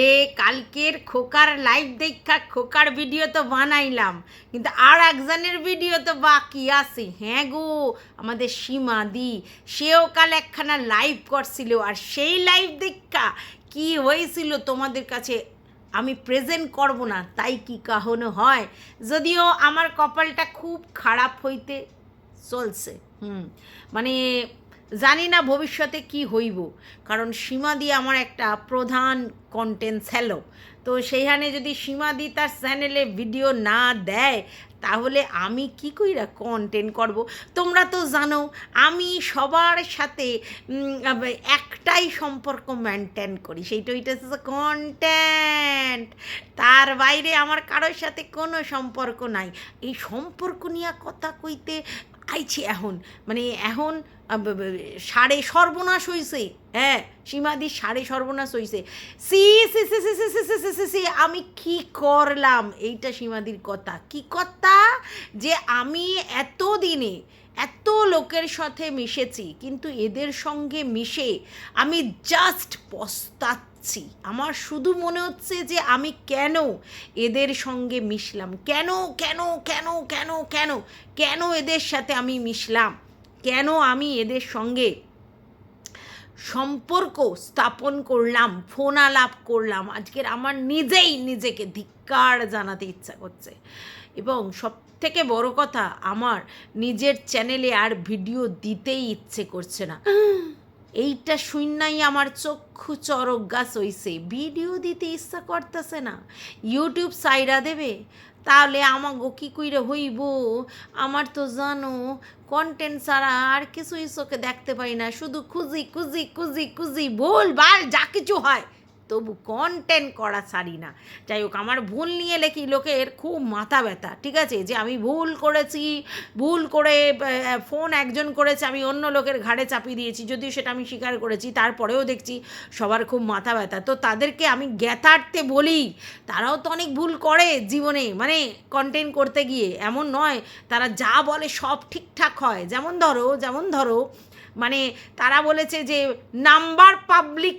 এ, কালকের খোকার লাইভ দেখা, খোকার ভিডিও তো বানাইলাম। কিন্তু আর একজনের ভিডিও তো বাকি আছে। হ্যাঁ গো, আমাদের সীমা দি, সেও কাল একখানা লাইভ করছিল। আর সেই লাইভ দেখা কি হয়েছিল তোমাদের কাছে আমি প্রেজেন্ট করব না, তাই কি কাহনো হয়? যদিও আমার কপালটা খুব খারাপ হইতে চলছে। হুম মানে জানি না ভবিষ্যতে কি হইব। কারণ সীমাদি আমার একটা প্রধান কন্টেন্ট ছিল তো সেইখানে যদি সীমাদি তার চ্যানেলে ভিডিও না দেয়, তাহলে আমি কি কইরা কন্টেন্ট করব? তোমরা তো জানো, আমি সবার সাথে একটাই সম্পর্ক মেনটেন করি। সেইটা ওইটা হচ্ছে কন্টেন্ট তার বাইরে আমার কারোর সাথে কোনো সম্পর্ক নাই। এই সম্পর্ক নিয়ে কথা কইতে আইছি এখন। মানে এখন সাড়ে সর্বনাশ হয়েছে হ্যাঁ সীমাদি সাড়ে সর্বনাশ হয়েছে C C C C C C C C C C আমি কি করলাম? এইটা সীমাদির কথা। কি কথা? যে আমি এত দিনে এত লোকের সাথে মিশেছি, কিন্তু এদের সঙ্গে মিশে আমি জাস্ট পস্তাচ্ছি। আমার শুধু মনে হচ্ছে যে আমি কেন এদের সঙ্গে মিশলাম? কেন কেন কেন কেন কেন কেন এদের সাথে আমি মিশলাম? কেন আমি এদের সঙ্গে সম্পর্ক স্থাপন করলাম ফোন আলাপ করলাম। আজকের আমার নিজেই নিজেকে ধিক্কার জানাতে ইচ্ছা করছে। এবং সব থেকে বড় কথা, আমার নিজের চ্যানেলে আর ভিডিও দিতেই ইচ্ছে করছে না। এইটা শূন্যই আমার চক্ষু চরক গাছ হইছে। ভিডিও দিতে ইচ্ছা করতেছে না। ইউটিউব সাইরা দেবে। তাহলে আমাগো কী কইরে হইব? আমার তো জানো কন্টেন্ট ছাড়া আর কিছুই চোখে দেখতে পাই না। শুধু খুঁজি খুঁজি খুঁজি খুঁজি, ভুল বার যা কিছু হয়। তবু কন্টেন্ট করা ছাড়ি না। যাই হোক আমার ভুল নিয়ে লেখি, লোকের খুব মাথা ব্যথা, ঠিক আছে? যে আমি ভুল করেছি, ভুল করে ফোন একজন করেছে, আমি অন্য লোকের ঘাড়ে চাপিয়ে দিয়েছি, যদিও সেটা আমি স্বীকার করেছি, তারপরেও দেখছি সবার খুব মাথা ব্যথা। তো তাদেরকে আমি জ্ঞাতার্থে বলি, তারাও তো অনেক ভুল করে জীবনে মানে কন্টেন্ট করতে গিয়ে। এমন নয়, তারা যা বলে সব ঠিকঠাক হয়। যেমন ধরো যেমন ধরো মানে তারা বলেছে যে নাম্বার পাবলিক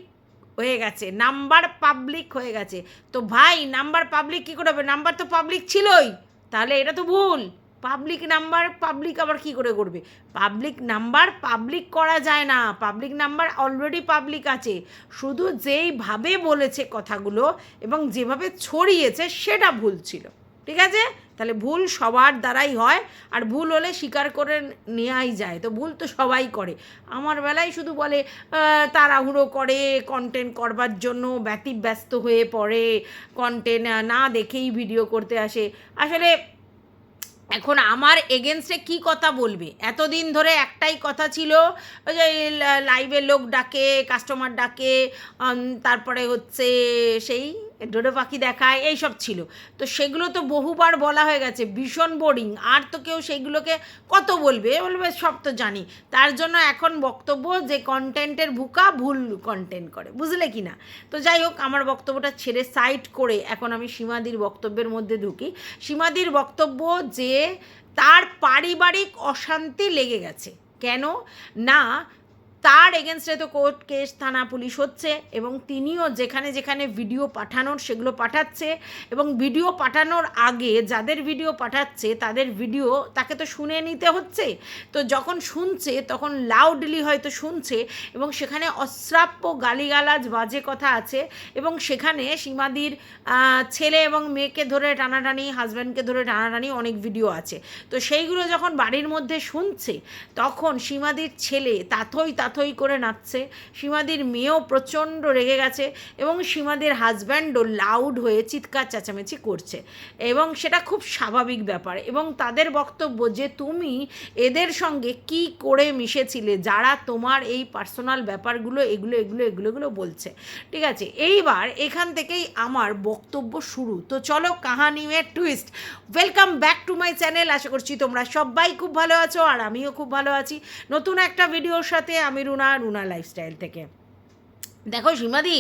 হয়ে গেছে। নাম্বার পাবলিক হয়ে গেছে। তো ভাই, নাম্বার পাবলিক কী করে হবে? নাম্বার তো পাবলিক ছিলই। তাহলে এটা তো ভুল। পাবলিক নাম্বার পাবলিক আবার কি করে করবে? পাবলিক নাম্বার পাবলিক করা যায় না। পাবলিক নাম্বার অলরেডি পাবলিক আছে। শুধু যেইভাবে বলেছে কথাগুলো এবং যেভাবে ছড়িয়েছে, সেটা ভুল ছিল। ঠিক আছে? তাহলে ভুল সবার দ্বারাই হয়, আর ভুল হলে স্বীকার করে নেওয়াই যায়। তো ভুল তো সবাই করে। আমার বেলায় শুধু বলে তাড়াহুড়ো করে কন্টেন্ট করবার জন্য ব্যতিব্যস্ত হয়ে পড়ে কন্টেন্ট না দেখেই ভিডিও করতে আসে। আসলে এখন আমার এগেনস্টে কি কথা বলবে? এতদিন ধরে একটাই কথা ছিল যে লাইভে লোক ডাকে কাস্টমার ডাকে তারপরে হচ্ছে সেই ডোডো পাখি দেখায়, এইসব ছিল। তো সেগুলো তো বহুবার বলা হয়ে গেছে, ভীষণ বোরিং আর তো কেউ সেইগুলোকে কত বলবে? বলবে, সব তো জানি। তার জন্য এখন বক্তব্য যে কন্টেন্টের ভুকা ভুল কন্টেন্ট করে, বুঝলে কি না? তো যাই হোক, আমার বক্তব্যটা ছেড়ে সাইড করে এখন আমি সীমাদির বক্তব্যের মধ্যে ঢুকি। সীমাদির বক্তব্য যে তার পারিবারিক অশান্তি লেগে গেছে। কেন? না তার এগেনস্টে তো কোর্ট কেস থানা, পুলিশ হচ্ছে এবং তিনিও যেখানে যেখানে ভিডিও পাঠানোর সেগুলো পাঠাচ্ছে এবং ভিডিও পাঠানোর আগে যাদের ভিডিও পাঠাচ্ছে তাদের ভিডিও তাকে তো শুনে নিতে হচ্ছে। তো যখন শুনছে তখন লাউডলি হয়তো শুনছে এবং সেখানে অশ্রাব্য গালিগালাজ বাজে কথা আছে এবং সেখানে সীমাদির ছেলে এবং মেয়েকে ধরে টানাটানি হাজব্যান্ডকে ধরে টানাটানি অনেক ভিডিও আছে। তো সেইগুলো যখন বাড়ির মধ্যে শুনছে তখন সীমাদির ছেলে তাথই তাথই করে নাচছে। সীমাদির মেয়েও প্রচণ্ড রেগে গেছে এবং সীমাদির হাজব্যান্ডও লাউড হয়ে চিৎকার চেঁচামেচি করছে। এবং সেটা খুব স্বাভাবিক ব্যাপার। এবং তাদের বক্তব্য যে, তুমি এদের সঙ্গে কি করে মিশেছিলে? যারা তোমার এই পার্সোনাল ব্যাপারগুলো, এগুলো এগুলো এগুলো এগুলো বলছে। ঠিক আছে? এইবার এখান থেকেই আমার বক্তব্য শুরু। তো চলো কাহানি এ twist welcome back to my channel আশা করছি তোমরা সবাই খুব ভালো আছো আর আমিও খুব ভালো আছি। নতুন একটা ভিডিওর সাথে আমি রুনা রুনা লাইফস্টাইল থেকে। দেখো সীমাদি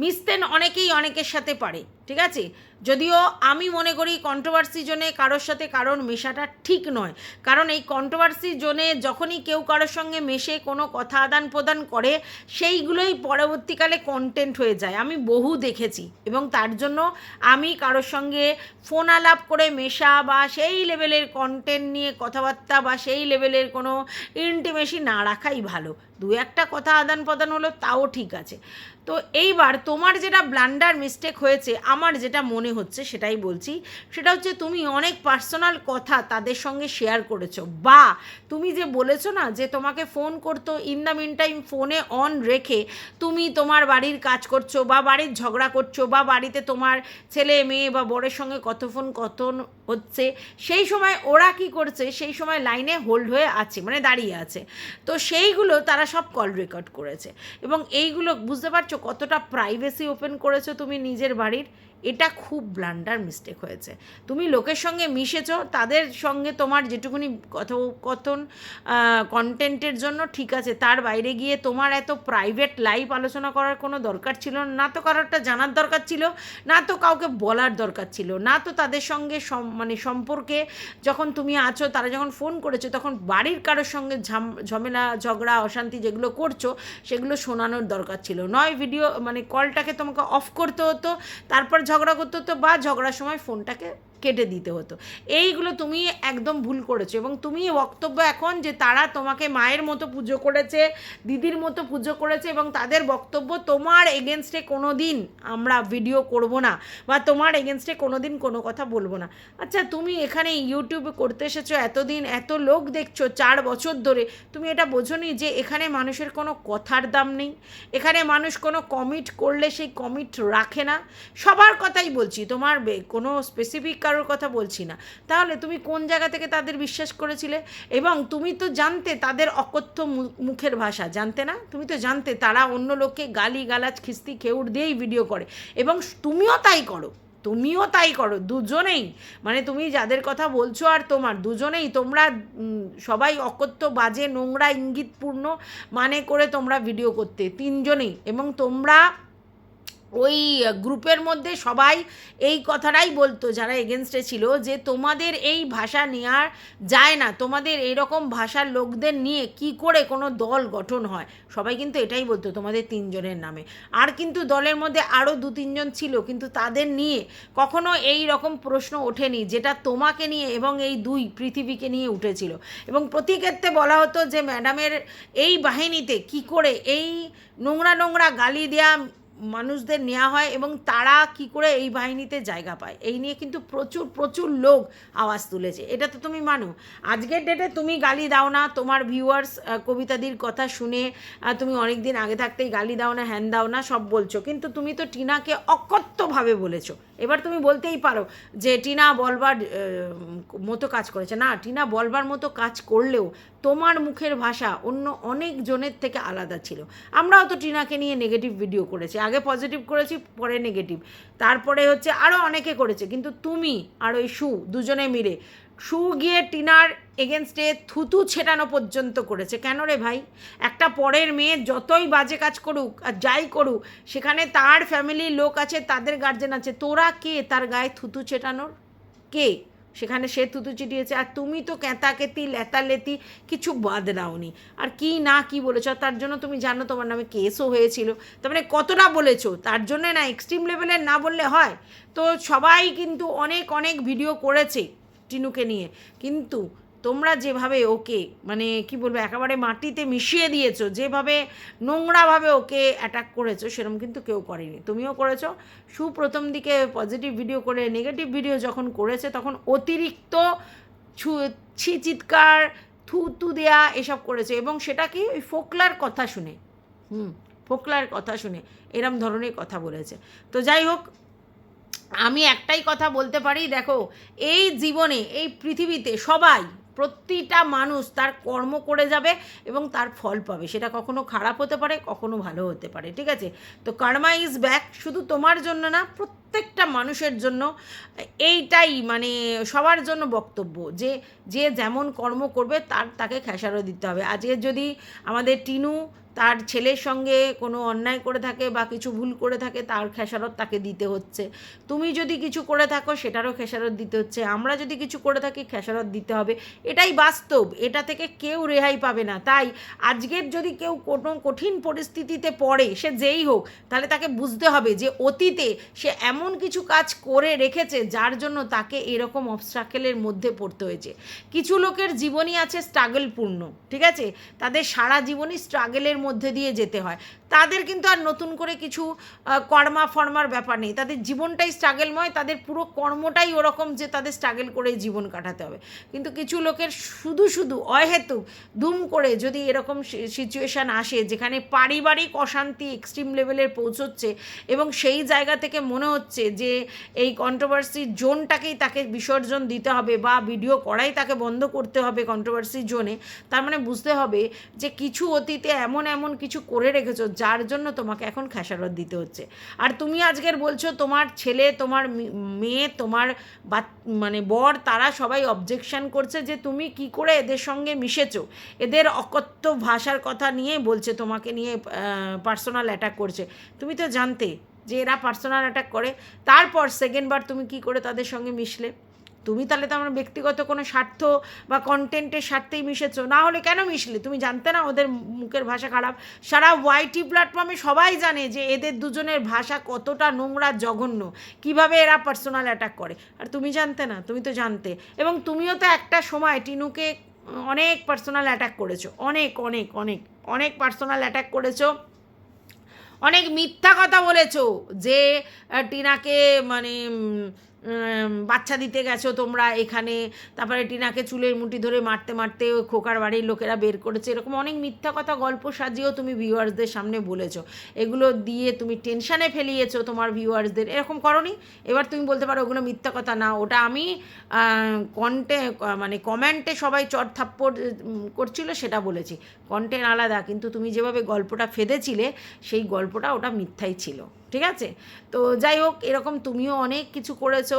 মিশতেন অনেকেই অনেকের সাথে পারে। ঠিক আছে? যদিও আমি মনে করি কন্ট্রোভার্সি জোনে কারোর সাথে কারোর মেশাটা ঠিক নয়। কারণ এই কন্ট্রোভার্সি জোনে যখনই কেউ কারোর সঙ্গে মেশে কোনো কথা আদান প্রদান করে, সেইগুলোই পরবর্তীকালে কন্টেন্ট হয়ে যায়। আমি বহু দেখেছি এবং তার জন্য আমি কারোর সঙ্গে ফোন আলাপ করে মেশা বা সেই লেভেলের কন্টেন্ট নিয়ে কথাবার্তা বা সেই লেভেলের কোনো ইন্টিমেসি না রাখাই ভালো। দু একটা কথা আদান প্রদান হলো, তাও ঠিক আছে। তো এইবার তোমার যেটা ব্লান্ডার মিস্টেক হয়েছে, আমার যেটা মনে হচ্ছে সেটাই বলছি। সেটা হচ্ছে তুমি অনেক পার্সোনাল কথা তাদের সঙ্গে শেয়ার করেছ। বা তুমি যে বলেছ না যে তোমাকে ফোন করতো ইন দ্য মিন টাইম ফোনে অন রেখে তুমি তোমার বাড়ির কাজ করছ বা বাড়ির ঝগড়া করছ বা বাড়িতে তোমার ছেলে, মেয়ে বা বড়ের সঙ্গে কত ফোন কত হচ্ছে, সেই সময় ওরা কি করছে, সেই সময় লাইনে হোল্ড হয়ে আছে মানে দাঁড়িয়ে আছে। তো সেইগুলো তারা সব কল রেকর্ড করেছে। এবং এইগুলো বুঝতে পারছ কতটা প্রাইভেসি ওপেন করেছ তুমি নিজের বাড়ির? এটা খুব ব্লান্ডার মিস্টেক হয়েছে। তুমি লোকের সঙ্গে মিশেছ, তাদের সঙ্গে তোমার যেটুকুনি কথোপকথন কন্টেন্টের জন্য ঠিক আছে, তার বাইরে গিয়ে তোমার এত প্রাইভেট লাইফ আলোচনা করার কোনো দরকার ছিল না। তো কারোরটা জানার দরকার ছিল, না তো কাউকে বলার দরকার ছিল, না তো তাদের সঙ্গে মানে সম্পর্কে যখন তুমি আছো, তারা যখন ফোন করেছ, তখন বাড়ির কারোর সঙ্গে ঝাম- ঝামেলা, ঝগড়া, অশান্তি যেগুলো করছ, সেগুলো শোনানোর দরকার ছিল। নয় ভিডিও মানে কলটাকে তোমাকে অফ করতে হতো, তারপর ঝগড়া করতে হতো বা ঝগড়ার সময় ফোনটাকে কেটে দিতে হতো। এইগুলো তুমি একদম ভুল করেছ এবং তুমি বক্তব্য এখন যে তারা তোমাকে মায়ের মতো পুজো করেছে, দিদির মতো পুজো করেছে এবং তাদের বক্তব্য তোমার এগেনস্টে কোনো দিন আমরা ভিডিও করব না বা তোমার এগেনস্টে কোনো দিন কোনো কথা বলব না। আচ্ছা তুমি এখানে ইউটিউবে করতে এসেছ এতদিন, এত লোক দেখছ চার বছর ধরে, তুমি এটা বোঝোনি যে এখানে মানুষের কোনো কথার দাম নেই? এখানে মানুষ কোনো কমিট করলে সেই কমিট রাখে না? সবার কথাই বলছি, তোমার কোনো স্পেসিফিক কারোর কথা বলছি না। তাহলে তুমি কোন জায়গা থেকে তাদের বিশ্বাস করেছিলে? এবং তুমি তো জানতে তাদের অকথ্য মুখের ভাষা, জানতে না? তুমি তো জানতে তারা অন্য লোককে গালি গালাজ খিস্তি, খেউর দিয়েই ভিডিও করে। এবং তুমিও তাই করো। তুমিও তাই করো। দুজনেই মানে তুমি যাদের কথা বলছো আর তোমার, দুজনেই তোমরা সবাই অকথ্য, বাজে, নোংরা, ইঙ্গিতপূর্ণ মানে করে তোমরা ভিডিও করতে। তিনজনেই। এবং তোমরা ওই গ্রুপের মধ্যে সবাই এই কথাটাই বলতো, যারা এগেনস্টে ছিল, যে তোমাদের এই ভাষা নেওয়ার যায় না, তোমাদের এইরকম ভাষার লোকদের নিয়ে কি করে কোনো দল গঠন হয়? সবাই কিন্তু এটাই বলতো, তোমাদের তিনজনের নামে। আর কিন্তু দলের মধ্যে আরও দু তিনজন ছিল, কিন্তু তাদের নিয়ে কখনো এই রকম প্রশ্ন ওঠেনি, যেটা তোমাকে নিয়ে এবং এই দুই পৃথিবীকে নিয়ে উঠেছিল। এবং প্রতি ক্ষেত্রে বলা হতো যে, ম্যাডামের এই বাহিনীতে কি করে এই নোংরা নোংরা গালি দেয়া মানুষদের নেওয়া হয় এবং তারা কি করে এই বাহিনীতে জায়গা পায়? এই নিয়ে কিন্তু প্রচুর প্রচুর লোক আওয়াজ তুলেছে। এটা তো তুমি মানো। আজকের ডেটে তুমি গালি দাও না। তোমার ভিউয়ার্স কবিতাদির কথা শুনে তুমি অনেক দিন আগে থাকতেই গালি দাও না, হ্যান দাও না, সব বলছো। কিন্তু তুমি তো টিনাকে অকথ্যভাবে বলেছ। এবার তুমি বলতেই পারো যে টিনা বলবার মতো কাজ করেছে। না, টিনা বলবার মতো কাজ করলেও তোমার মুখের ভাষা অন্য অনেক জনের থেকে আলাদা ছিল। আমরাও তো টিনাকে নিয়ে নেগেটিভ ভিডিও করেছি। আগে পজিটিভ করেছি, পরে নেগেটিভ তারপরে হচ্ছে আরও অনেকে করেছে, কিন্তু তুমি আর ওই সু দুজনে মিলে সু গিয়ে টিনার এগেনস্টে থুতু ছেটানো পর্যন্ত করেছে। কেন রে ভাই? একটা পরের মেয়ে যতই বাজে কাজ করুক আর যাই করুক, সেখানে তার ফ্যামিলির লোক আছে, তাদের গার্জেন আছে। তোরা কে তার গায়ে থুতু ছেটানোর? কে? সেখানে সে থুতু চিটিয়েছে, আর তুমি তো ক্যাঁতাকেতি লেতালেতি কিছু বাদ দাওনি। আর কি না কি বলেছ তার জন্য তুমি জানো তোমার নামে কেসও হয়েছিল। তার মানে কতটা বলেছ, তার জন্য না এক্সট্রিম লেভেলের না বললে হয়। তো সবাই কিন্তু অনেক অনেক ভিডিও করেছে টিনুকে নিয়ে। কিন্তু তোমরা যেভাবে ওকে মানে কি বলব, একেবারে মাটিতে মিশিয়ে দিয়েছ, যেভাবে নোংরাভাবে ওকে অ্যাটাক করেছ সেরকম কিন্তু কেউ করেনি। তুমিও করেছ। সুপ্রথম দিকে পজিটিভ ভিডিও করে নেগেটিভ ভিডিও যখন করেছে, তখন অতিরিক্ত ছু, ছি, চিৎকার থু তু দেয়া এসব করেছে এবং সেটা কি ওই ফোকলার কথা শুনে, হুম, ফোকলার কথা শুনে এরম ধরনের কথা বলেছে। তো যাই হোক, আমি একটাই কথা বলতে পারি, দেখো, এই জীবনে, এই পৃথিবীতে সবাই প্রতিটা মানুষ তার কর্ম করে যাবে এবং তার ফল পাবে। সেটা কখনো খারাপ হতে পারে, কখনো ভালো হতে পারে, ঠিক আছে? তো কার্মা ইজ ব্যাক শুধু তোমার জন্য না, প্রত্যেকটা মানুষের জন্য এইটাই মানে সবার জন্য বক্তব্য যে যে যেমন কর্ম করবে তার তাকে খেসারও দিতে হবে। আজকে যদি আমাদের টিনু তার ছেলের সঙ্গে কোনো অন্যায় করে থাকে বা কিছু ভুল করে থাকে, তার খেসারত তাকে দিতে হচ্ছে। তুমি যদি কিছু করে থাকো, সেটারও খেসারত দিতে হচ্ছে। আমরা যদি কিছু করে থাকি, খেসারত দিতে হবে। এটাই বাস্তব। এটা থেকে কেউ রেহাই পাবে না। তাই আজকের যদি কেউ কোনো কঠিন পরিস্থিতিতে পড়ে, সে যেই হোক, তাহলে তাকে বুঝতে হবে যে অতীতে সে এমন কিছু কাজ করে রেখেছে, যার জন্য তাকে এরকম অবস্ট্রাকেলের মধ্যে পড়তে হয়েছে। কিছু লোকের জীবনই আছে স্ট্রাগলপূর্ণ ঠিক আছে? তাদের সারা জীবনই স্ট্রাগলের মধ্যে দিয়ে যেতে হয়। তাদের কিন্তু আর নতুন করে কিছু কর্মা ফর্মার ব্যাপার নেই। তাদের জীবনটাই স্ট্রাগলময় তাদের পুরো কর্মটাই ওরকম যে তাদের স্ট্রাগল করেই জীবন কাটাতে হবে। কিন্তু কিছু লোকের শুধু শুধু অহেতুক দুম করে যদি এরকম সিচুয়েশান আসে যেখানে পারিবারিক অশান্তি এক্সট্রিম লেভেলের পৌঁছচ্ছে এবং সেই জায়গা থেকে মনে হচ্ছে যে এই কন্ট্রোভার্সি জোনটাকেই তাকে বিসর্জন দিতে হবে বা ভিডিও করাই তাকে বন্ধ করতে হবে কন্ট্রোভার্সি জোনে, তার মানে বুঝতে হবে যে কিছু অতীতে এমন এমন কিছু করে রেখেছো যার জন্য তোমাকে এখন খেসারত দিতে হচ্ছে। আর তুমি আজকের বলছো তোমার ছেলে, তোমার মেয়ে, তোমার বা মানে বর, তারা সবাই অবজেকশন করছে যে তুমি কি করে এদের সঙ্গে মিশেছো। এদের অকথ্য ভাষার কথা নিয়ে বলছে, তোমাকে নিয়ে পার্সোনাল অ্যাটাক করছে। তুমি তো জানতে যে এরা পার্সোনাল অ্যাটাক করে। তারপর সেকেন্ডবার তুমি কি করে তাদের সঙ্গে মিশলে? তুমি তাহলে তো আমার ব্যক্তিগত কোনো স্বার্থ বা কন্টেন্টের স্বার্থেই মিশেছো। না হলে কেন মিশলে? তুমি জানতে না ওদের মুখের ভাষা খারাপ? সারা ওয়াইটি প্ল্যাটফর্মে সবাই জানে যে এদের দুজনের ভাষা কতটা নোংরা, জঘন্য। কীভাবে এরা পার্সোনাল অ্যাটাক করে? আর তুমি জানতে না, তুমি তো জানতে। এবং তুমিও তো একটা সময় টিনুকে অনেক পার্সোনাল অ্যাটাক করেছ। অনেক অনেক অনেক অনেক পার্সোনাল অ্যাটাক করেছ। অনেক মিথ্যা কথা বলেছ যে টিনাকে মানে বাচ্চা দিতে গেছো তোমরা এখানে, তারপরে টিনাকে চুলের মুঠি ধরে মারতে মারতে খোকার বাড়ির লোকেরা বের করেছে, এরকম অনেক মিথ্যা কথা গল্প সাজিয়েও তুমি ভিউয়ার্সদের সামনে বলেছ। এগুলো দিয়ে তুমি টেনশানে ফেলিয়েছো তোমার ভিউয়ার্সদের, এরকম করনি? এবার তুমি বলতে পারো ওগুলো মিথ্যা কথা না, ওটা আমি কন্টে মানে কমেন্টে সবাই চট থাপ্পড় করছিল সেটা বলেছি। কন্টেন্ট আলাদা, কিন্তু তুমি যেভাবে গল্পটা ফেদেছিলে, সেই গল্পটা ওটা মিথ্যাই ছিল। ঠিক আছে? তো যাই হোক, এরকম তুমিও অনেক কিছু করেছ।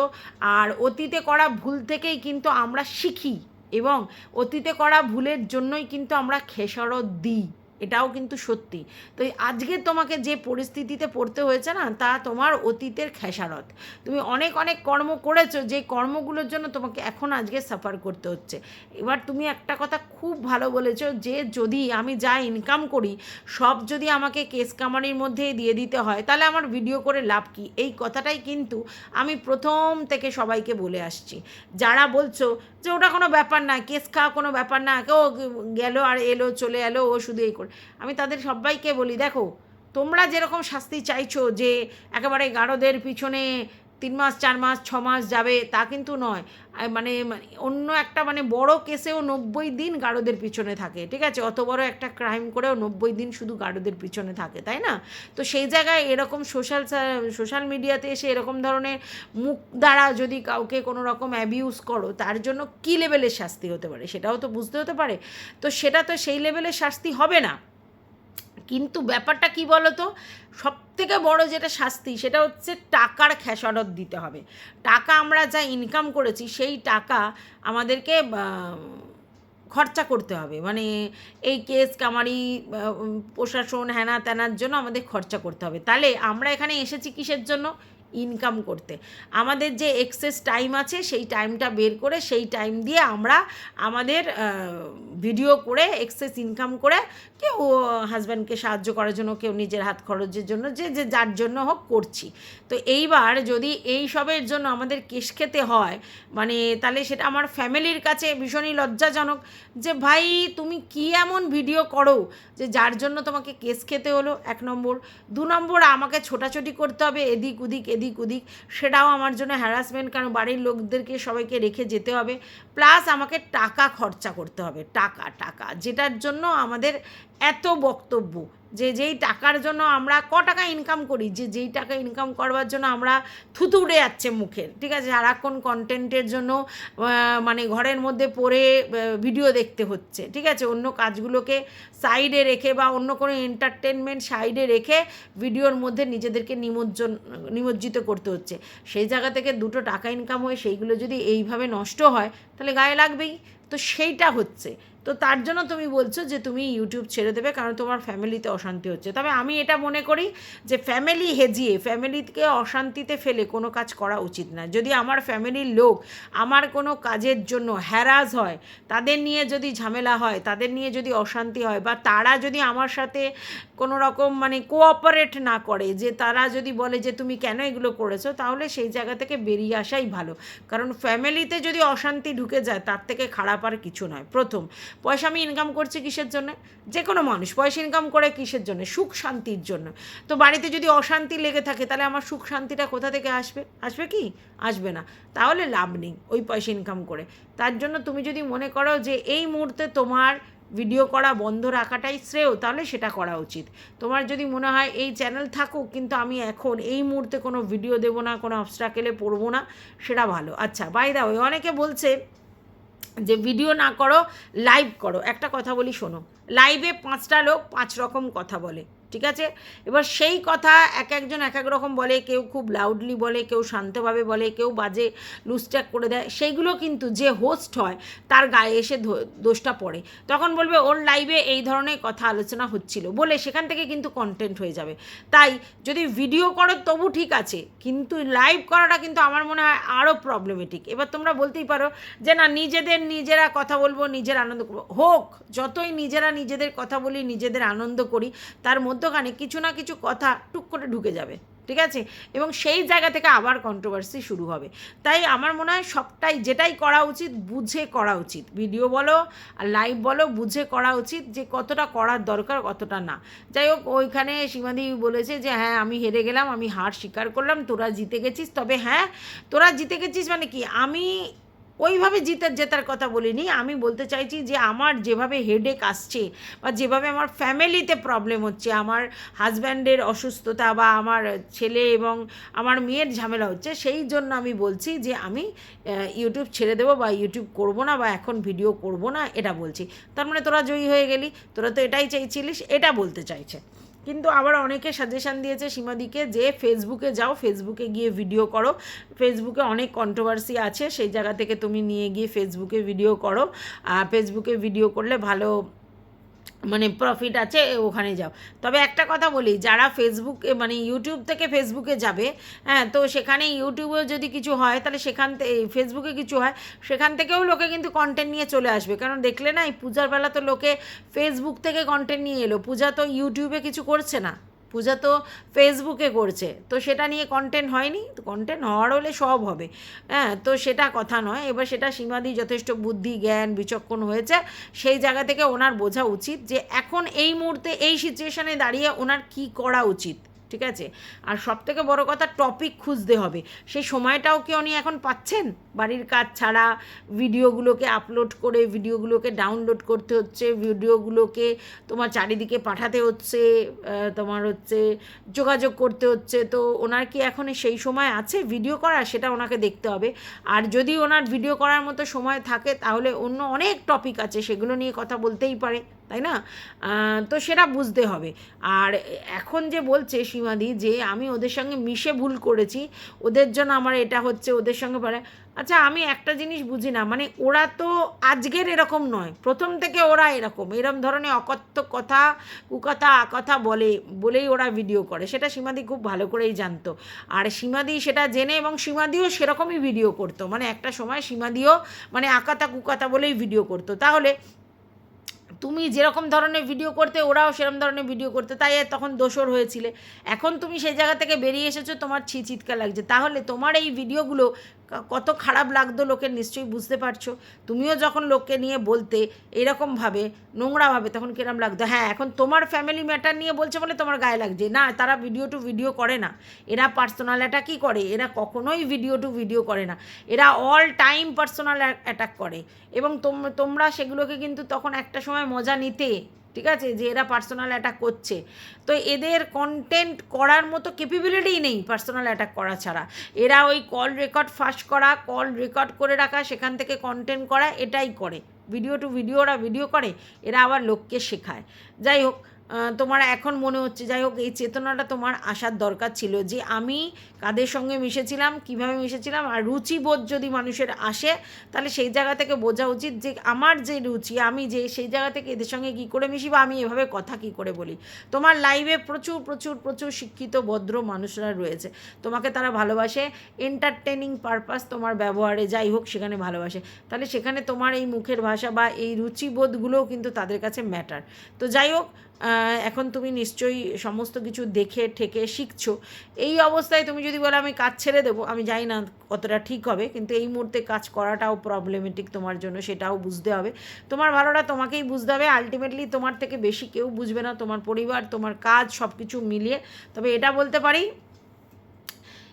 আর অতীতে করা ভুল থেকেই কিন্তু আমরা শিখি এবং অতীতে করা ভুলের জন্যই কিন্তু আমরা খেসারত দিই। এটাও কিন্তু সত্যি। তো আজকে তোমাকে যে পরিস্থিতিতে পড়তে হয়েছে না, তা তোমার অতীতের খেসারত। তুমি অনেক অনেক কর্ম করেছ, যে কর্মগুলোর জন্য তোমাকে এখন আজকে সাফার করতে হচ্ছে। এবার তুমি একটা কথা খুব ভালো বলেছ, যে যদি আমি যা ইনকাম করি, সব যদি আমাকে কেস কামারির মধ্যেই দিয়ে দিতে হয়, তাহলে আমার ভিডিও করে লাভ কি? এই কথাটাই কিন্তু আমি প্রথম থেকে সবাইকে বলে আসছি। যারা বলছো যে ওটা কোনো ব্যাপার না, কেস খাওয়া কোনো ব্যাপার না, ও গেল আর এলো, চলে এলো, ও শুধু এই করে। আমি তাদের সবাইকে বলি, দেখো, তোমরা যেরকম শাস্তি চাইছো যে একেবারে গারদের পিছনে তিন মাস, চার মাস, ছ মাস যাবে, তা কিন্তু নয়। মানে মানে অন্য একটা মানে বড় কেসেও নব্বই দিন গারদের পিছনে থাকে, ঠিক আছে? অত বড় একটা ক্রাইম করেও নব্বই দিন শুধু গারদের পিছনে থাকে, তাই না? তো সেই জায়গায় এরকম সোশ্যাল সোশ্যাল মিডিয়াতে এসে এরকম ধরনের মুখ দ্বারা যদি কাউকে কোনো রকম অ্যাবিউজ করো, তার জন্য কী লেভেলের শাস্তি হতে পারে? সেটাও তো বুঝতে হতে পারে। তো সেটা তো সেই লেভেলের শাস্তি হবে না। কিন্তু ব্যাপারটা কি বলো তো সব থেকে বড় যেটা শাস্তি সেটা হচ্ছে টাকার খেসারত দিতে হবে। টাকা আমরা যা ইনকাম করেছি সেই টাকা আমাদেরকে খরচা করতে হবে। মানে এই কেস কামারি প্রশাসন হ্যানা ত্যানার জন্য আমাদের খরচা করতে হবে। তাহলে আমরা এখানে এসেছি কিসের জন্য? ইনকাম করতে। আমাদের যে এক্সেস টাইম আছে, সেই টাইমটা বের করে, সেই টাইম দিয়ে আমরা আমাদের ভিডিও করে এক্সেস ইনকাম করে কেউ হাজব্যান্ডকে সাহায্য করার জন্য, কেউ নিজের হাত খরচের জন্য, যে যে যার জন্য হোক করছি। তো এইবার যদি এই সবের জন্য আমাদের কেস খেতে হয় মানে তাহলে সেটা আমার ফ্যামিলির কাছে ভীষণই লজ্জাজনক যে, ভাই, তুমি কি এমন ভিডিও করো যে, যার জন্য তোমাকে কেস খেতে হলো? এক নম্বর। দু নম্বর, আমাকে ছোটাছুটি করতে হবে এদিক ওদিক এদিক ওদিক সেটাও আমার জন্য হ্যারাসমেন্ট কারণ বাড়ির লোকদেরকে সবাইকে রেখে যেতে হবে। প্লাস আমাকে টাকা খরচা করতে হবে, টাকা টাকা। যেটার জন্য আমাদের এত বক্তব্য যে যেই টাকার জন্য আমরা ক টাকা ইনকাম করি, যে যেই টাকা ইনকাম করবার জন্য আমরা থুতু উড়ে যাচ্ছে মুখের ঠিক আছে? সারাক্ষণ কন্টেন্টের জন্য মানে ঘরের মধ্যে পড়ে ভিডিও দেখতে হচ্ছে। ঠিক আছে? অন্য কাজগুলোকে সাইডে রেখে বা অন্য কোনো এন্টারটেনমেন্ট সাইডে রেখে ভিডিওর মধ্যে নিজেদেরকে নিমজ্জন, নিমজ্জিত করতে হচ্ছে। সেই জায়গা থেকে দুটো টাকা ইনকাম হয়ে, সেইগুলো যদি এইভাবে নষ্ট হয়, তাহলে গায়ে লাগবেই। তো সেইটা হচ্ছে। তো তার জন্য তুমি বলছো যে তুমি ইউটিউব ছেড়ে দেবে, কারণ তোমার ফ্যামিলিতে অশান্তি হচ্ছে। তবে আমি এটা মনে করি যে ফ্যামিলি হেজিয়ে ফ্যামিলিকে অশান্তিতে ফেলে কোনো কাজ করা উচিত না। যদি আমার ফ্যামিলির লোক আমার কোনো কাজের জন্য হ্যারাস হয়, তাদের নিয়ে যদি ঝামেলা হয়, তাদের নিয়ে যদি অশান্তি হয়, বা তারা যদি আমার সাথে কোনো রকম মানে কোঅপারেট না করে, যে তারা যদি বলে যে তুমি কেন এগুলো করেছ, তাহলে সেই জায়গা থেকে বেরিয়ে আসাই ভালো। কারণ ফ্যামিলিতে যদি অশান্তি ঢুকে যায়, তার থেকে খারাপ আর কিছু নয়। প্রথম। পয়সা আমি ইনকাম করছি কিসের জন্য? যে কোনো মানুষ, পয়সা ইনকাম করে কিসের জন্য? সুখ শান্তির জন্য। তো বাড়িতে যদি অশান্তি লেগে থাকে, তাহলে আমার সুখ শান্তিটা কোথা থেকে আসবে? আসবে কি? আসবে না। তাহলে লাভ নেই ওই পয়সা ইনকাম করে। তার জন্য তুমি যদি মনে করো যে এই মুহূর্তে তোমার ভিডিও করা বন্ধ রাখাটাই শ্রেয়, তাহলে সেটা করা উচিত। তোমার যদি মনে হয় এই চ্যানেল থাকুক, কিন্তু আমি এখন এই মুহূর্তে কোনো ভিডিও দেবো না, কোনো অবস্ট্রাকেলে পড়ব না, সেটা ভালো। আচ্ছা বাই দা ওই অনেকে বলছে যে ভিডিও না করো লাইভ করো। একটা কথা বলি শোনো। লাইভে পাঁচটা লোক পাঁচ রকম কথা বলে। ঠিক আছে? এবার সেই কথা এক একজন এক এক রকম বলে, কেউ খুব লাউডলি বলে, কেউ শান্তভাবে বলে, কেউ বাজে লুজট্যাক করে দেয়। সেইগুলো কিন্তু যে হোস্ট হয়, তার গায়ে এসে দোষটা পড়ে। তখন বলবে, ওর লাইভে এই ধরনের কথা আলোচনা হচ্ছিল। বলে সেখান থেকে কিন্তু কন্টেন্ট হয়ে যাবে। তাই যদি ভিডিও করো, তবু ঠিক আছে। কিন্তু লাইভ করাটা কিন্তু আমার মনে হয় আরও প্রবলেমেটিক এবার তোমরা বলতেই পারো যে, না, নিজেদের নিজেরা কথা বলব, নিজের আনন্দ করব। হোক, যতই নিজেরা নিজেদের কথা বলি, নিজেদের আনন্দ করি, তার মধ্যখানে কিছু না কিছু কথা টুক করে ঢুকে যাবে, ঠিক আছে? এবং সেই জায়গা থেকে আবার কন্ট্রোভার্সি শুরু হবে। তাই আমার মনে হয় সবটাই যেটাই করা উচিত, বুঝে করা উচিত। ভিডিও বলো, আর লাইভ বলো, বুঝে করা উচিত যে কতটা করার দরকার, কতটা না। যাই হোক, ওইখানে সীমাদি বলেছে যে হ্যাঁ আমি হেরে গেলাম, আমি হার স্বীকার করলাম, তোরা জিতে গেছিস। তবে হ্যাঁ তোরা জিতে গেছিস মানে কি? আমি ওইভাবে জিতে জেতার কথা বলিনি। আমি বলতে চাইছি যে আমার যেভাবে হেডেক আসছে বা যেভাবে আমার ফ্যামিলিতে প্রবলেম হচ্ছে, আমার হাজব্যান্ডের অসুস্থতা বা আমার ছেলে এবং আমার মেয়ের ঝামেলা হচ্ছে, সেই জন্য আমি বলছি যে আমি ইউটিউব ছেড়ে দেবো বা ইউটিউব করব না বা এখন ভিডিও করব না, এটা বলছি। তার মানে তোরা জয়ী হয়ে গেলি, তোরা তো এটাই চাইছিলিস, এটা বলতে চাইছে। কিন্তু আবার অনেকে সাজেশান দিয়েছে সীমাদিকে যে ফেসবুকে যাও ফেসবুকে গিয়ে ভিডিও করো। ফেসবুকে অনেক কন্ট্রোভার্সি আছে, সেই জায়গা থেকে তুমি নিয়ে গিয়ে ফেসবুকে ভিডিও করো। ফেসবুকে ভিডিও করলে ভালো মানে প্রফিট আছে ওখানে যাও। তবে একটা কথা বলি, যারা ফেসবুকে মানে ইউটিউব থেকে ফেসবুকে যাবে হ্যাঁ তো সেখানে ইউটিউবেও যদি কিছু হয়, তাহলে সেখান থেকে ফেসবুকে কিছু হয়, সেখান থেকেও লোকে কিন্তু কন্টেন্ট নিয়ে চলে আসবে। কারণ দেখলে না, এই পূজার বেলা তো লোকে ফেসবুক থেকে কন্টেন্ট নিয়ে এলো, পূজা তো ইউটিউবে কিছু করছে না। পূজা তো ফেসবুকে করছে। তো সেটা নিয়ে কন্টেন্ট হয়নি, তো কন্টেন্ট হওয়ার হলে সব হবে। হ্যাঁ তো সেটা কথা নয়। এবার সেটা সীমাদি যথেষ্ট বুদ্ধি, জ্ঞান, বিচক্ষণ হয়েছে। সেই জায়গা থেকে ওনার বোঝা উচিত যে এখন এই মুহূর্তে এই সিচুয়েশনে দাঁড়িয়ে ওনার কি করা উচিত। ঠিক আছে? আর সব থেকে বড় কথা টপিক খুঁজতে হবে। সেই সময়টাও কি উনি এখন পাচ্ছেন? বাড়ির কাজ ছাড়া ভিডিওগুলোকে আপলোড করে, ভিডিওগুলোকে ডাউনলোড করতে হচ্ছে, ভিডিওগুলোকে তোমার চারিদিকে পাঠাতে হচ্ছে তোমার হচ্ছে যোগাযোগ করতে হচ্ছে। তো ওনার কি এখন সেই সময় আছে ভিডিও করার? সেটা ওনাকে দেখতে হবে। আর যদি ওনার ভিডিও করার মতো সময় থাকে, তাহলে অন্য অনেক টপিক আছে, সেগুলো নিয়ে কথা বলতেই পারে। তাই না? তো সেটা বুঝতে হবে। আর এখন যে বলছে সীমাদি যে আমি ওদের সঙ্গে মিশে ভুল করেছি, ওদের জন্য আমার এটা হচ্ছে, ওদের সঙ্গে পারে আচ্ছা আমি একটা জিনিস বুঝি না মানে ওরা তো আজকের এরকম নয়, প্রথম থেকে ওরা এরকম, এরম ধরনের অকথ্য কথা, কুকথা, আকথা বলে, বলেই ওরা ভিডিও করে, সেটা সীমাদি খুব ভালো করেই জানতো। আর সীমাদি সেটা জেনে এবং সীমাদিও সেরকমই ভিডিও করতো মানে একটা সময় সীমাদিও মানে আকাতা কুকাতা বলেই ভিডিও করতো। তাহলে তুমি যেরকম ধরনের ভিডিও করতে, ওরাও সেরকম ধরনের ভিডিও করতে, তাই তখন দোষর হয়েছিলে। এখন তুমি সেই জায়গা থেকে বেরিয়ে এসেছ, তোমার ছি চিৎকার লাগছে। তাহলে তোমার এই ভিডিওগুলো কত খারাপ লাগতো লোকের নিশ্চয়ই বুঝতে পারছ। তুমিও যখন লোককে নিয়ে বলতে এরকমভাবে নোংরাভাবে তখন কিরম লাগতো? হ্যাঁ এখন তোমার ফ্যামিলি ম্যাটার নিয়ে বলছে বলে তোমার গায়ে লাগছে। না, তারা ভিডিও টু ভিডিও করে না। এরা পার্সোনাল অ্যাটাকই করে। এরা কখনোই ভিডিও টু ভিডিও করে না। এরা অল টাইম পার্সোনাল অ্যাটাক করে। এবং তোম- তোমরা সেগুলোকে কিন্তু তখন একটা সময় মজা নিতে ঠিক আছে? যে এরা পার্সোনাল অ্যাটাক করছে। তো এদের কন্টেন্ট করার মতো ক্যাপেবিলিটি নেই পার্সোনাল অ্যাটাক করা ছাড়া। এরা ওই কল রেকর্ড ফাঁস করা কল রেকর্ড করে রাখা, সেখান থেকে কন্টেন্ট করা, এটাই করে। ভিডিও টু ভিডিও ওরা ভিডিও করে, এরা আবার লোককে শেখায়। যাই হোক তোমার এখন মনে হচ্ছে, যাই হোক, এই চেতনাটা তোমার আসার দরকার ছিল যে আমি কাদের সঙ্গে মিশেছিলাম, কীভাবে মিশেছিলাম, আর রুচিবোধ যদি মানুষের আসে, তাহলে সেই জায়গা থেকে বোঝা উচিত যে আমার যে রুচি, আমি যে, সেই জায়গা থেকে এদের সঙ্গে কী করে মিশি বা আমি এভাবে কথা কী করে বলি। তোমার লাইভে প্রচুর প্রচুর প্রচুর শিক্ষিত, ভদ্র মানুষরা রয়েছে। তোমাকে তারা ভালোবাসে। এন্টারটেনিং পারপাস তোমার ব্যবহারে যাই হোক, সেখানে ভালোবাসে। তাহলে সেখানে তোমার এই মুখের ভাষা বা এই রুচিবোধগুলোও কিন্তু তাদের কাছে ম্যাটার তো যাই হোক এখন তুমি নিশ্চয়ই সমস্ত কিছু দেখে, ঠেকে শিখছো। এই অবস্থায় তুমি যদি বলো, আমি কাজ ছেড়ে দেবো, আমি জানি না কতটা ঠিক হবে, কিন্তু এই মুহূর্তে কাজ করাটাও প্রবলেমেটিক তোমার জন্য, সেটাও বুঝতে হবে। তোমার ভালোটা তোমাকেই বুঝতে হবে। আলটিমেটলি তোমার থেকে বেশি কেউ বুঝবে না। তোমার পরিবার, তোমার কাজ সব কিছু মিলিয়ে। তবে এটা বলতে পারি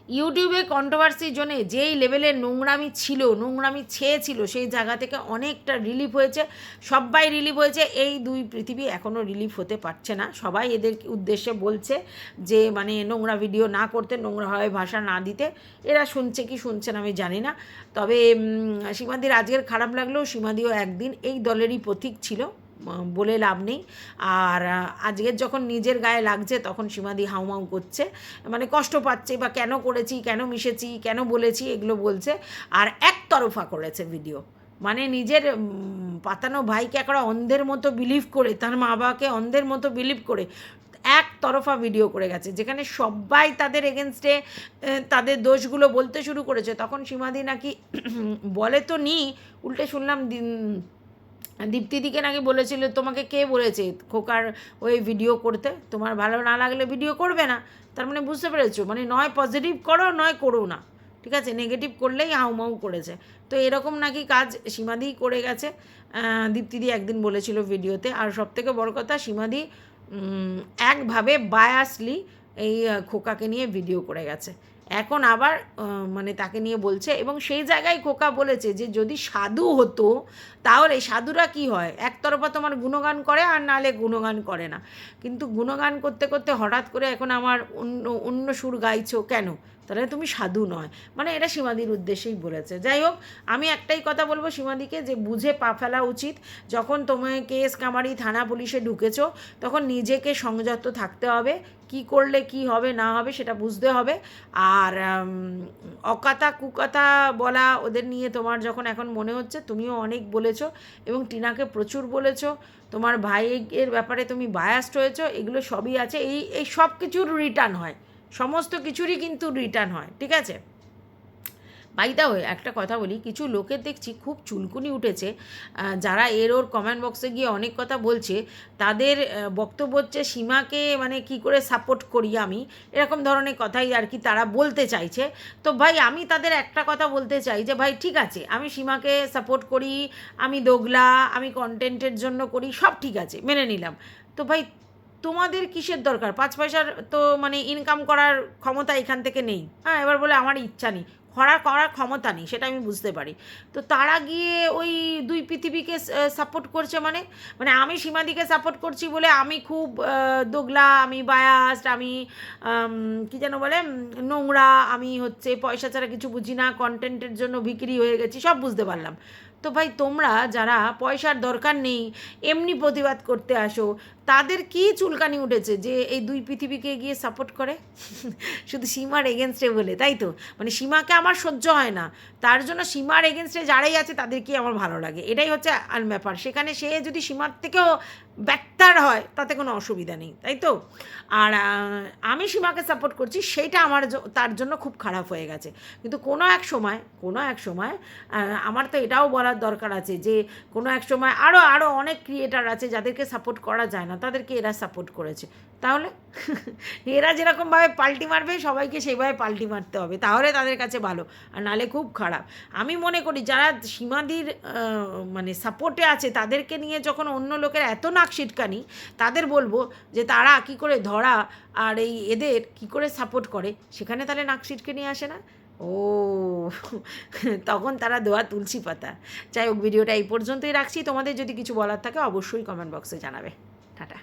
ইউটিউবে কন্ট্রোভার্সির জন্য যেই লেভেলের নোংরামি ছিল, নোংরামি ছেয়ে ছিল সেই জায়গা থেকে অনেকটা রিলিফ হয়েছে। সবাই রিলিফ হয়েছে। এই দুই পৃথিবী এখনও রিলিফ হতে পারছে না। সবাই এদের উদ্দেশ্যে বলছে যে মানে নোংরা ভিডিও না করতে, নোংরা হয় ভাষা না দিতে। এরা শুনছে কি শুনছে না আমি জানি না। তবে সীমাদির আজকের খারাপ লাগলেও সীমাদিও একদিন এই দলেরই প্রতীক ছিল। বলে লাভ নেই। আর আজকের যখন নিজের গায়ে লাগছে তখন সীমাদি হাউমাউ করছে। মানে কষ্ট পাচ্ছে বা কেন করেছি, কেন মিশেছি, কেন বলেছি এগুলো বলছে। আর একতরফা করেছে ভিডিও মানে নিজের পাতানো ভাইকে একটা অন্ধের মতো বিলিভ করে, তার মা বাবাকে অন্ধের মতো বিলিভ করে এক তরফা ভিডিও করে গেছে। যেখানে সবাই তাদের এগেনস্টে তাদের দোষগুলো বলতে শুরু করেছে। তখন সীমাদি নাকি বলে তো নি উল্টে শুনলাম দিন- দীপ্তিদিকে নাকি বলেছিল, তোমাকে কে বলেছে খোকার ওই ভিডিও করতে? তোমার ভালো না লাগলে ভিডিও করবে না। তার মানে বুঝতে পেরেছ? মানে নয় পজিটিভ করো, নয় করো না। ঠিক আছে? নেগেটিভ করলেই হাউমাউ করেছে। তো এরকম নাকি কাজ সীমাদিই করে গেছে। দীপ্তিদি একদিন বলেছিল ভিডিওতে আর সবথেকে বড় কথা, সীমাদি একভাবে বায়াসলি এই খোকাকে নিয়ে ভিডিও করে গেছে। এখন আবার মানে তাকে নিয়ে বলছে এবং সেই জায়গায় খোকা বলেছে যে যদি সাধু হতো, তাহলে সাধুরা কি হয়? একতরফা তোমার গুণগান করে আর নালে গুণগান করে না। কিন্তু গুণগান করতে করতে হঠাৎ করে এখন আমার অন্য অন্য সুর গাইছো কেন? তাহলে তুমি সাধু নয়। মানে এটা সীমাদির উদ্দেশ্যেই বলেছে। যাই হোক, আমি একটাই কথা বলব সীমাদিকে যে বুঝে পা ফেলা উচিত। যখন তোমায় কেস কামারি থানা পুলিশে ঢুকেছো, তখন নিজেকে সংযত থাকতে হবে। কি করলে কি হবে, না হবে সেটা বুঝতে হবে। আর অকাতা কুকাতা বলা ওদের নিয়ে তোমার যখন এখন মনে হচ্ছে, তুমিও অনেক বলেছ এবং টিনাকে প্রচুর বলেছ। তোমার ভাইয়ের ব্যাপারে তুমি বায়াস্ট হয়েছো, এগুলো সবই আছে। এই এই সব কিছুর রিটার্ন হয়। সমস্ত কিছুরই কিন্তু রিটার্ন হয়, ঠিক আছে? বাইদা হয়ে একটা কথা বলি, কিছু লোকের দেখছি খুব চুলকুনি উঠেছে যারা এর ওর কমেন্ট বক্সে গিয়ে অনেক কথা বলছে, তাদের বক্তব্য হচ্ছে সীমাকে মানে কি করে সাপোর্ট করি আমি? এরকম ধরনের কথাই আর কি তারা বলতে চাইছে। তো ভাই, আমি তাদের একটা কথা বলতে চাই যে, ভাই, ঠিক আছে, আমি সীমাকে সাপোর্ট করি, আমি দোগলা, আমি কন্টেন্টের জন্য করি, সব ঠিক আছে, মেনে নিলাম। তো ভাই তোমাদের কিসের দরকার? পাঁচ পয়সার তো মানে ইনকাম করার ক্ষমতা এখান থেকে নেই। হ্যাঁ এবার বলে আমার ইচ্ছা নেই। খরা করার ক্ষমতা নেই সেটা আমি বুঝতে পারি। তো তারা গিয়ে ওই দুই পৃথিবীকে সাপোর্ট করছে মানে? মানে আমি সীমাদিকে সাপোর্ট করছি বলে আমি খুব দোগলা আমি বায়াসড আমি আম, কি যেন বলে নোংরা আমি হচ্ছে পয়সা ছাড়া কিছু বুঝি না কন্টেন্টের জন্য বিক্রি হয়ে গেছি সব বুঝতে পারলাম। তো ভাই তোমরা যারা পয়সার দরকার নেই, এমনি প্রতিবাদ করতে আসো, তাদের কি চুলকানি উঠেছে যে এই দুই পৃথিবীকে গিয়ে সাপোর্ট করে? শুধু সীমার এগেনস্টে বলে, তাই তো? মানে সীমাকে আমার সহ্য হয় না। তার জন্য সীমার এগেনস্টে যারাই আছে তাদেরকেই আমার ভালো লাগে। এটাই হচ্ছে ব্যাপার। সেখানে সে যদি সীমার থেকেও ব্যাক্তার হয়, তাতে কোনো অসুবিধা নেই, তাই তো? আর আমি সীমাকে সাপোর্ট করছি সেইটা আমার তার জন্য খুব খারাপ হয়ে গেছে। কিন্তু কোনো এক সময়, কোনো এক সময় আমার তো এটাও বলার দরকার আছে যে, কোনো এক সময় আরও আরও অনেক ক্রিয়েটার আছে যাদেরকে সাপোর্ট করা যায় না, তাদেরকে এরা সাপোর্ট করেছে। তাহলে? এরা যেরকমভাবে পাল্টি মারবে, সবাইকে সেইভাবে পাল্টি মারতে হবে, তাহলে তাদের কাছে ভালো, আর নালে খুব খারাপ। আমি মনে করি, যারা সীমাদির মানে সাপোর্টে আছে, তাদেরকে নিয়ে যখন অন্য লোকের এত নাক সিটকানি, তাদের বলব যে তারা কি করে ধরা আর এই এদের কি করে সাপোর্ট করে? সেখানে তাহলে নাক সিটকে নিয়ে আসে না? ও, তখন তারা দোয়া তুলসী পাতা। যাই হোক, ভিডিওটা এই পর্যন্তই রাখছি। তোমাদের যদি কিছু বলার থাকে অবশ্যই কমেন্ট বক্সে জানাবে। টাটা।